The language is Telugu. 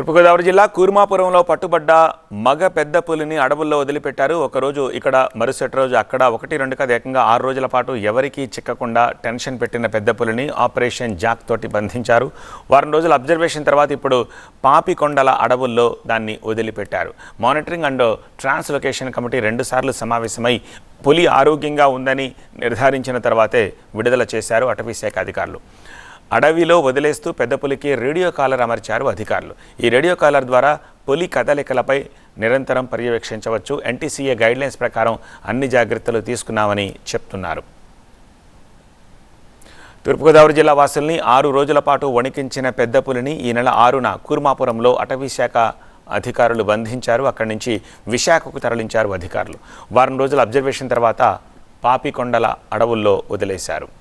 తూర్పుగోదావరి జిల్లా కూర్మాపురంలో పట్టుబడ్డ మగ పెద్ద పులిని అడవుల్లో వదిలిపెట్టారు. ఒకరోజు ఇక్కడ మరుసటి రోజు అక్కడ ఒకటి రెండు కాదు ఏకంగా ఆరు రోజుల పాటు ఎవరికీ చిక్కకుండా టెన్షన్ పెట్టిన పెద్ద పులిని ఆపరేషన్ జాక్ తోటి బంధించారు. వారం రోజుల అబ్జర్వేషన్ తర్వాత ఇప్పుడు పాపికొండల అడవుల్లో దాన్ని వదిలిపెట్టారు. మానిటరింగ్ అండ్ ట్రాన్స్లొకేషన్ కమిటీ రెండుసార్లు సమావేశమై పులి ఆరోగ్యంగా ఉందని నిర్ధారించిన తర్వాతే విడుదల చేశారు అటవీశాఖ అధికారులు. అడవిలో వదిలేస్తూ పెద్ద పులికి రేడియో కాలర్ అమర్చారు అధికారులు. ఈ రేడియో కాలర్ ద్వారా పులి కదలికలపై నిరంతరం పర్యవేక్షించవచ్చు. ఎన్టీసీఏ గైడ్లైన్స్ ప్రకారం అన్ని జాగ్రత్తలు తీసుకున్నామని చెప్తున్నారు. తూర్పుగోదావరి జిల్లా వాసుల్ని ఆరు రోజుల పాటు వణికించిన పెద్ద పులిని ఈ నెల ఆరున కూర్మాపురంలో అటవీశాఖ అధికారులు బంధించారు. అక్కడి నుంచి విశాఖకు తరలించారు అధికారులు. వారం రోజుల అబ్జర్వేషన్ తర్వాత పాపికొండల అడవుల్లో వదిలేశారు.